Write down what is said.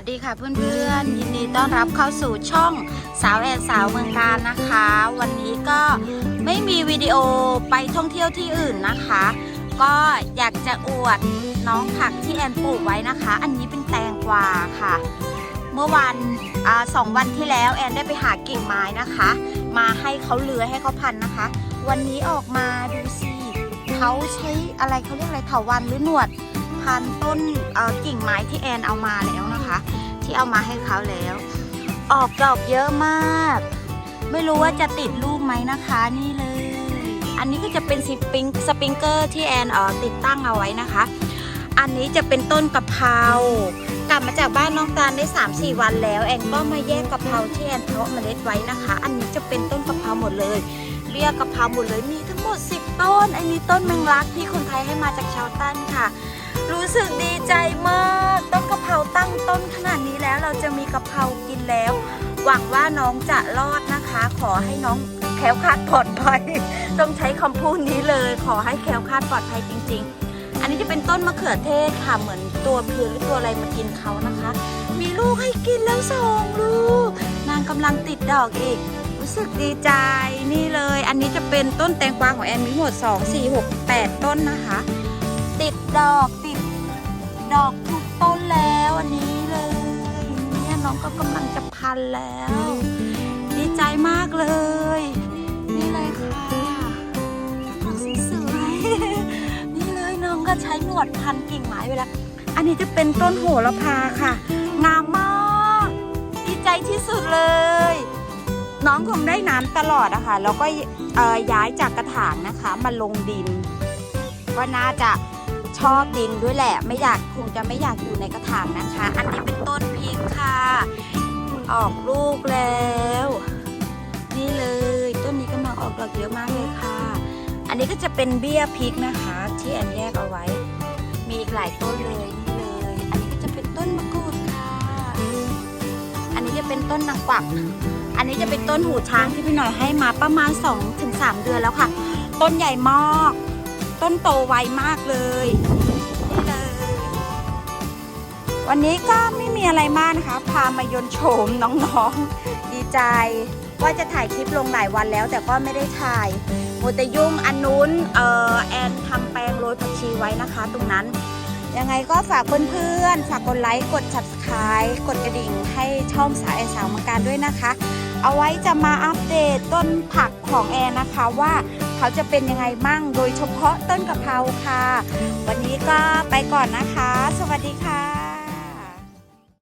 สดีค่ะเพื่อนๆยินดีต้อนรับเข้าสู่ช่องสาวแอนสาวเมืองการนะคะ วันนี้ก็ไม่มีวิดีโอไปท่องเที่ยวที่อื่นนะคะ ก็อยากจะอวดน้องผักที่แอนปลูกไว้นะคะ อันนี้เป็นแตงกวาค่ะ เมื่อวันอสองวันที่แล้วแอนได้ไปหากิ่งไม้นะคะ มาให้เขาเลื้อยให้เขาพันนะคะ วันนี้ออกมาดูสิเขาใช้อะไรเขาเรียกอะไรเถาวันหรือหนวด พันต้นกิ่งไม้ที่แอนเอามาแล้วนะคะ ที่เอามาให้เขาแล้ว ออกดอกเยอะมาก ไม่รู้ว่าจะติดลูกไหมนะคะนี่เลย อันนี้ก็จะเป็นสปริงสปริงเกอร์ที่แอนออติดตั้งเอาไว้นะคะ อันนี้จะเป็นต้นกะเพรากลับมาจากบ้านน้องตาลได้ 3-4 วันแล้ว แอนก็มาแยกกะเพราที่แอนเพาะเมล็ดไว้นะคะ อันนี้จะเป็นต้นกะเพราหมดเลยเรียกกะเพราหมดเลยมีทั้งหมด 10 ต้น อันนี้ต้นแมงลักที่คนไทยให้มาจากชาวตันค่ะ รู้สึกดีใจมากต้นกะเพราตั้งต้นขนาดนี้แล้วเราจะมีกะเพรากินแล้ว หวังว่าน้องจะรอดนะคะ ขอให้น้องแคล้วคลาดปลอดภัย ต้องใช้คำพูดนี้เลย ขอให้แคล้วคลาดปลอดภัยจริง ๆ อันนี้จะเป็นต้นมะเขือเทศค่ะเหมือนตัวเพลียหรือตัวอะไรมากินเขานะคะ มีลูกให้กินแล้วสองลูก นางกำลังติดดอกอีก รู้สึกดีใจนี่เลย อันนี้จะเป็นต้นแตงกวาของแอนมีทั้งหมด 2 4 6 8 ต้นนะคะ ติดดอก ดอกทุกต้นแล้วอันนี้เลย เนี่ยน้องก็กำลังจะพันแล้ว ดีใจมากเลย นี่เลยค่ะดอกสวยๆนี่เลยน้องก็ใช้หนวดพันกิ่งไม้ไปแล้วอันนี้จะเป็นต้นโหระพาค่ะ งามมากดีใจที่สุดเลย น้องคงได้น้ำตลอดอะคะแล้วก็ย้ายจากกระถางนะคะมาลงดิน ก็น่าจะ ชอบดินด้วยแหละ ไม่อยากคงจะไม่อยากอยู่ในกระถางนะคะ อันนี้เป็นต้นพริกค่ะ ออกลูกแล้ว นี่เลยต้นนี้กำลังออกดอกเยอะมากเลยค่ะ อันนี้ก็จะเป็นเบี้ยพริกนะคะ ที่แอนแยกเอาไว้ มีอีกหลายต้นเลยนี่เลย อันนี้ก็จะเป็นต้นมะกรูดค่ะ อันนี้จะเป็นต้นนางกวักอันนี้จะเป็นต้นหูช้างที่พี่หน่อยให้มาประมาณ 2-3 เดือนแล้วค่ะ ต้นใหญ่มาก ต้นโตไวมากเลยนี่เลย วันนี้ก็ไม่มีอะไรมากนะคะ พามายนโฉมน้องๆ ดีใจ ว่าจะถ่ายคลิปลงหลายวันแล้ว แต่ก็ไม่ได้ถ่ายโมแต่ยุ่งอันนู้นเออแอนทำแปลงโรยผักชีไว้นะคะ ตรงนั้นยังไงก็ฝากเพื่อนๆ ฝากกดไลค์ กด subscribe กดกระดิ่งให้ช่องสายแอนสาวมังการด้วยนะคะ เอาไว้จะมาอัปเดตต้นผักของแอนนะคะว่า เขาจะเป็นยังไงมั่งโดยเฉพาะต้นกะเพราค่ะ วันนี้ก็ไปก่อนนะคะ สวัสดีค่ะ